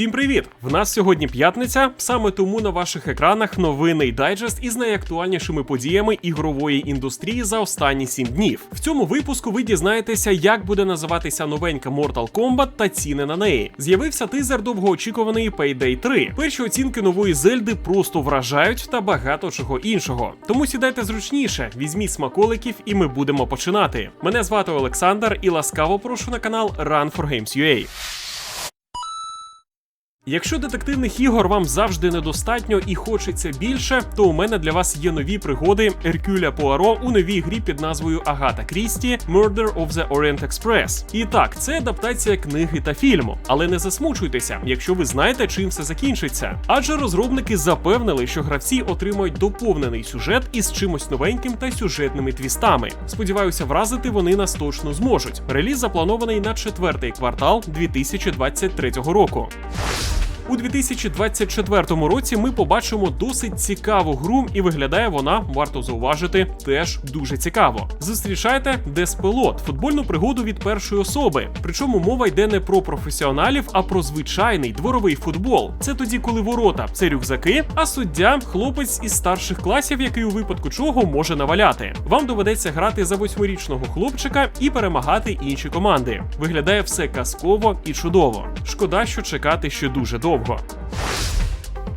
Всім привіт! В нас сьогодні п'ятниця. Саме тому на ваших екранах новинний дайджест із найактуальнішими подіями ігрової індустрії за останні 7 днів. В цьому випуску ви дізнаєтеся, як буде називатися новенька Mortal Kombat та ціни на неї. З'явився тизер довгоочікуваної Payday 3. Перші оцінки нової Зельди просто вражають та багато чого іншого. Тому сідайте зручніше, візьміть смаколиків, і ми будемо починати. Мене звати Олександр і ласкаво прошу на канал Run for Games UA. Якщо детективних ігор вам завжди недостатньо і хочеться більше, то у мене для вас є нові пригоди Еркюля Пуаро у новій грі під назвою Агата Крісті Murder of the Orient Express. І так, це адаптація книги та фільму. Але не засмучуйтеся, якщо ви знаєте, чим все закінчиться. Адже розробники запевнили, що гравці отримають доповнений сюжет із чимось новеньким та сюжетними твістами. Сподіваюся, вразити вони нас точно зможуть. Реліз запланований на четвертий квартал 2023 року. У 2024 році ми побачимо досить цікаву гру, і виглядає вона, варто зауважити, теж дуже цікаво. Зустрічайте Деспилот, футбольну пригоду від першої особи. Причому мова йде не про професіоналів, а про звичайний дворовий футбол. Це тоді, коли ворота це рюкзаки, а суддя хлопець із старших класів, який у випадку чого може наваляти. Вам доведеться грати за восьмирічного хлопчика і перемагати інші команди. Виглядає все казково і чудово. Шкода, що чекати ще дуже довго. 僕は。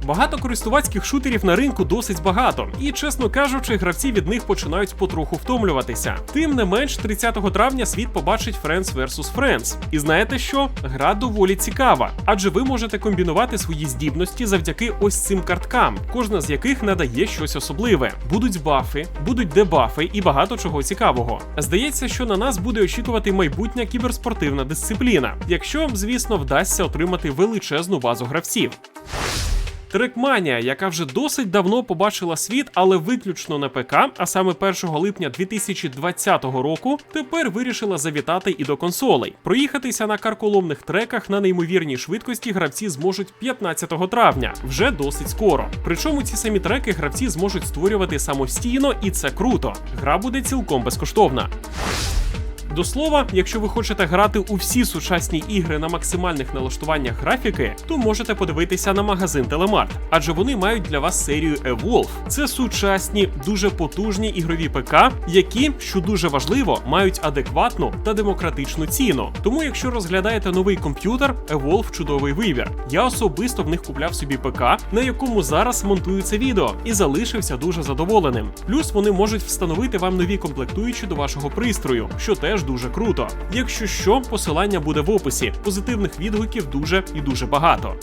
Багато користувацьких шутерів на ринку досить багато, і, чесно кажучи, гравці від них починають потроху втомлюватися. Тим не менш, 30 травня світ побачить Friends vs. Friends. І знаєте що? Гра доволі цікава, адже ви можете комбінувати свої здібності завдяки ось цим карткам, кожна з яких надає щось особливе. Будуть бафи, будуть дебафи і багато чого цікавого. Здається, що на нас буде очікувати майбутня кіберспортивна дисципліна, якщо, звісно, вдасться отримати величезну базу гравців. Трекманія, яка вже досить давно побачила світ, але виключно на ПК, а саме 1 липня 2020 року, тепер вирішила завітати і до консолей. Проїхатися на карколомних треках на неймовірній швидкості гравці зможуть 15 травня, вже досить скоро. Причому ці самі треки гравці зможуть створювати самостійно, і це круто. Гра буде цілком безкоштовна. До слова, якщо ви хочете грати у всі сучасні ігри на максимальних налаштуваннях графіки, то можете подивитися на магазин Телемарт, адже вони мають для вас серію Evolve. Це сучасні, дуже потужні ігрові ПК, які, що дуже важливо, мають адекватну та демократичну ціну. Тому, якщо розглядаєте новий комп'ютер, Evolve чудовий вибір. Я особисто в них купляв собі ПК, на якому зараз монтується відео, і залишився дуже задоволеним. Плюс вони можуть встановити вам нові комплектуючі до вашого пристрою, що теж дуже круто. Якщо що, посилання буде в описі. Позитивних відгуків дуже і дуже багато.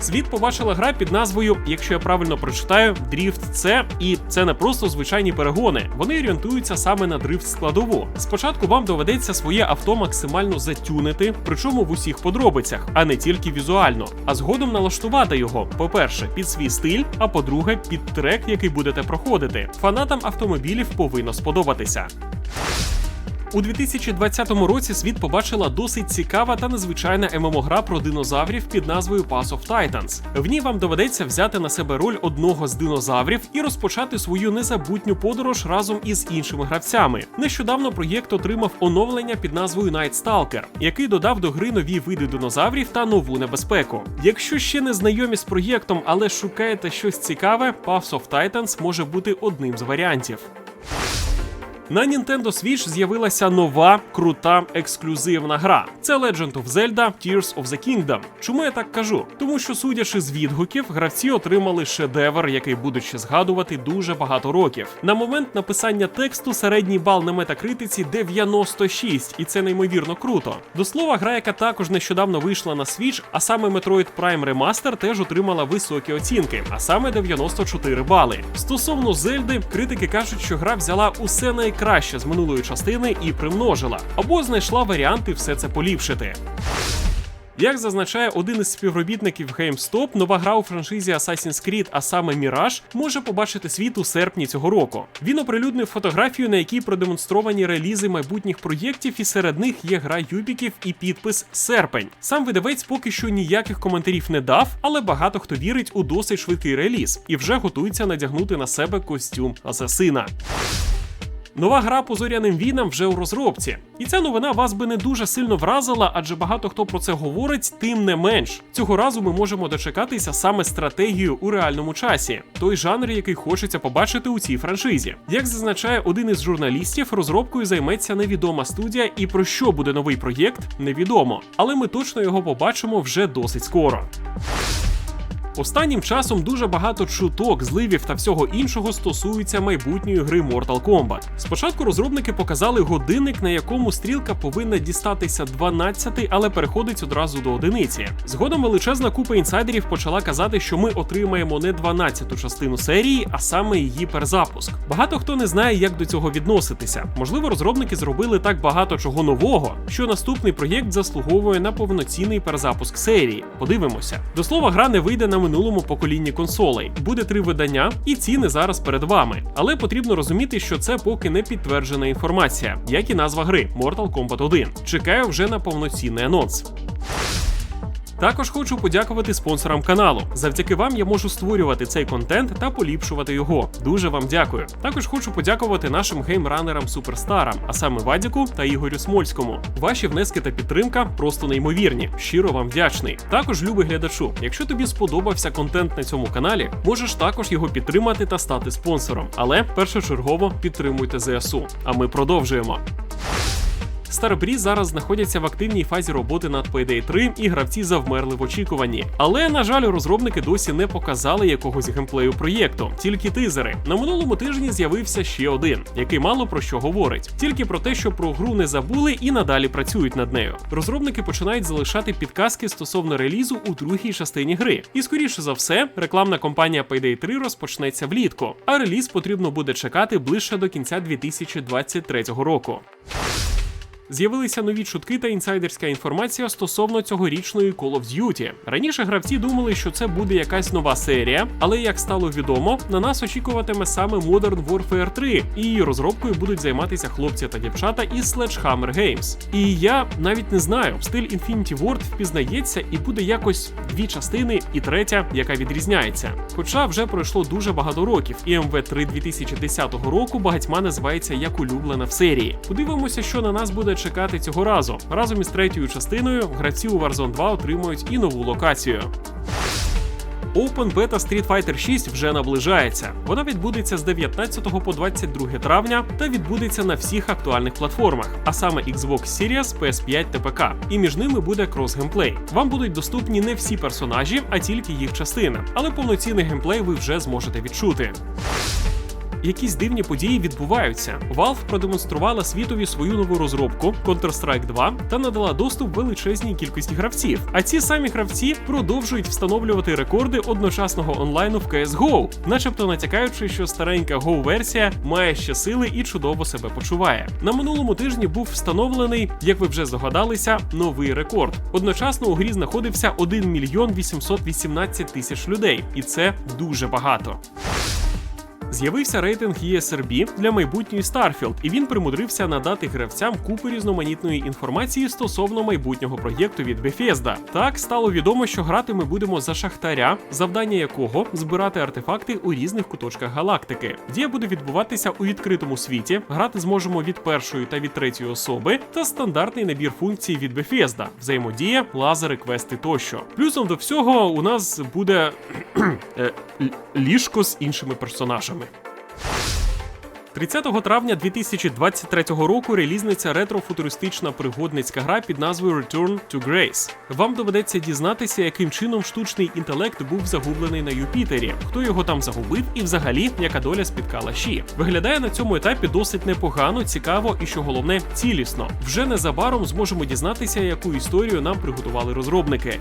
Світ побачила гра під назвою, якщо я правильно прочитаю, Drift C, і це не просто звичайні перегони. Вони орієнтуються саме на дрифт складову. Спочатку вам доведеться своє авто максимально затюнити, причому в усіх подробицях, а не тільки візуально. А згодом налаштувати його, по-перше, під свій стиль, а по-друге, під трек, який будете проходити. Фанатам автомобілів повинно сподобатися. У 2020 році світ побачила досить цікава та незвичайна ММО-гра про динозаврів під назвою Pass of Titans. В ній вам доведеться взяти на себе роль одного з динозаврів і розпочати свою незабутню подорож разом із іншими гравцями. Нещодавно проєкт отримав оновлення під назвою Night Stalker, який додав до гри нові види динозаврів та нову небезпеку. Якщо ще не знайомі з проєктом, але шукаєте щось цікаве, Path of Titans може бути одним з варіантів. На Nintendo Switch з'явилася нова крута ексклюзивна гра. Це Legend of Zelda Tears of the Kingdom. Чому я так кажу? Тому що, судячи з відгуків, гравці отримали шедевр, який будуть ще згадувати дуже багато років. На момент написання тексту середній бал на метакритиці 96, і це неймовірно круто. До слова, гра, яка також нещодавно вийшла на Switch, а саме Metroid Prime Remaster теж отримала високі оцінки, а саме 94 бали. Стосовно Зельди, критики кажуть, що гра взяла усе най краще з минулої частини і примножила, або знайшла варіанти все це поліпшити. Як зазначає один із співробітників GameStop, нова гра у франшизі Assassin's Creed, а саме Mirage, може побачити світ у серпні цього року. Він оприлюднив фотографію, на якій продемонстровані релізи майбутніх проєктів, і серед них є гра Юбіків і підпис Серпень. Сам видавець поки що ніяких коментарів не дав, але багато хто вірить у досить швидкий реліз і вже готується надягнути на себе костюм асасина. Нова гра по зоряним війнам вже у розробці. І ця новина вас би не дуже сильно вразила, адже багато хто про це говорить, тим не менш. Цього разу ми можемо дочекатися саме стратегію у реальному часі, той жанр, який хочеться побачити у цій франшизі. Як зазначає один із журналістів, розробкою займеться невідома студія, і про що буде новий проєкт, невідомо. Але ми точно його побачимо вже досить скоро. Останнім часом дуже багато чуток, зливів та всього іншого стосуються майбутньої гри Mortal Kombat. Спочатку розробники показали годинник, на якому стрілка повинна дістатися 12, але переходить одразу до одиниці. Згодом величезна купа інсайдерів почала казати, що ми отримаємо не 12-ту частину серії, а саме її перезапуск. Багато хто не знає, як до цього відноситися. Можливо, розробники зробили так багато чого нового, що наступний проєкт заслуговує на повноцінний перезапуск серії. Подивимося. До слова, гра не вийде на минулому поколінні консолей. Буде три видання, і ціни зараз перед вами. Але потрібно розуміти, що це поки не підтверджена інформація, як і назва гри Mortal Kombat 1. Чекаю вже на повноцінний анонс. Також хочу подякувати спонсорам каналу. Завдяки вам я можу створювати цей контент та поліпшувати його. Дуже вам дякую. Також хочу подякувати нашим геймранерам суперстарам, а саме Вадіку та Ігорю Смольському. Ваші внески та підтримка просто неймовірні. Щиро вам вдячний. Також, любий глядачу, якщо тобі сподобався контент на цьому каналі, можеш також його підтримати та стати спонсором. Але першочергово підтримуйте ЗСУ. А ми продовжуємо. Старбрі зараз знаходяться в активній фазі роботи над Payday 3, і гравці завмерли в очікуванні. Але на жаль, розробники досі не показали якогось геймплею проєкту, тільки тизери. На минулому тижні з'явився ще один, який мало про що говорить, тільки про те, що про гру не забули і надалі працюють над нею. Розробники починають залишати підказки стосовно релізу у другій частині гри. І скоріше за все, рекламна кампанія Payday 3 розпочнеться влітку, а реліз потрібно буде чекати ближче до кінця 2023 року. З'явилися нові чутки та інсайдерська інформація стосовно цьогорічної Call of Duty. Раніше гравці думали, що це буде якась нова серія, але як стало відомо, на нас очікуватиме саме Modern Warfare 3, і її розробкою будуть займатися хлопці та дівчата із Sledgehammer Games. І я навіть не знаю, стиль Infinity Ward впізнається і буде якось дві частини, і третя, яка відрізняється. Хоча вже пройшло дуже багато років, і МВ3 2010 року багатьма називається як улюблена в серії. Подивимося, що на нас буде чекати цього разу. Разом із третьою частиною гравці у Warzone 2 отримують і нову локацію. Open Beta Street Fighter 6 вже наближається. Вона відбудеться з 19 по 22 травня та відбудеться на всіх актуальних платформах, а саме Xbox Series, PS5 та ПК. І між ними буде крос-геймплей. Вам будуть доступні не всі персонажі, а тільки їх частина. Але повноцінний геймплей ви вже зможете відчути якісь дивні події відбуваються. Valve продемонструвала світові свою нову розробку Counter-Strike 2 та надала доступ величезній кількості гравців. А ці самі гравці продовжують встановлювати рекорди одночасного онлайну в CSGO, начебто натякаючи, що старенька go версія має ще сили і чудово себе почуває. На минулому тижні був встановлений, як ви вже здогадалися, новий рекорд. Одночасно у грі знаходився 1 мільйон 818 тисяч людей, і це дуже багато. З'явився рейтинг ESRB для майбутньої Starfield, і він примудрився надати гравцям купу різноманітної інформації стосовно майбутнього проєкту від Bethesda. Так стало відомо, що грати ми будемо за шахтаря, завдання якого збирати артефакти у різних куточках галактики. Дія буде відбуватися у відкритому світі. Грати зможемо від першої та від третьої особи, та стандартний набір функцій від Bethesda, взаємодія, лазери, квести тощо. Плюсом до всього у нас буде е, ліжко з іншими персонажами. 30 травня 2023 року релізниця ретро-футуристична пригодницька гра під назвою Return to Grace. Вам доведеться дізнатися, яким чином штучний інтелект був загублений на Юпітері, хто його там загубив, і взагалі яка доля спіткала Ші. Виглядає на цьому етапі досить непогано, цікаво і що головне цілісно. Вже незабаром зможемо дізнатися, яку історію нам приготували розробники.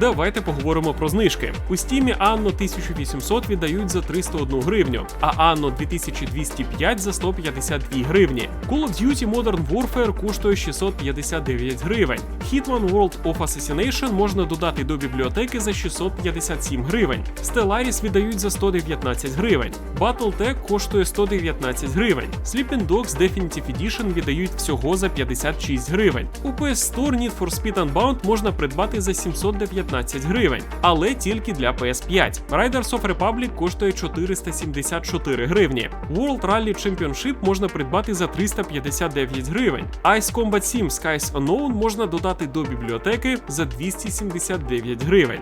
Давайте поговоримо про знижки. У стімі Анно 1800 віддають за 301 гривню, а Анно 2205 за 152 гривні. Call of Duty Modern Warfare коштує 659 гривень. Hitman World of Assassination можна додати до бібліотеки за 657 гривень. Stellaris віддають за 119 гривень. Battletech коштує 119 гривень. Sleeping Dogs Definitive Edition віддають всього за 56 гривень. У PS Store Need for Speed Unbound можна придбати за 719 319 гривень, але тільки для PS5. Riders of Republic коштує 474 гривні. World Rally Championship можна придбати за 359 гривень. Ice Combat 7 Skies Unknown можна додати до бібліотеки за 279 гривень.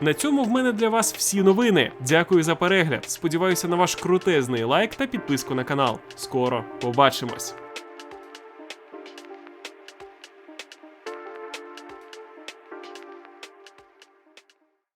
На цьому в мене для вас всі новини. Дякую за перегляд. Сподіваюся на ваш крутезний лайк та підписку на канал. Скоро побачимось.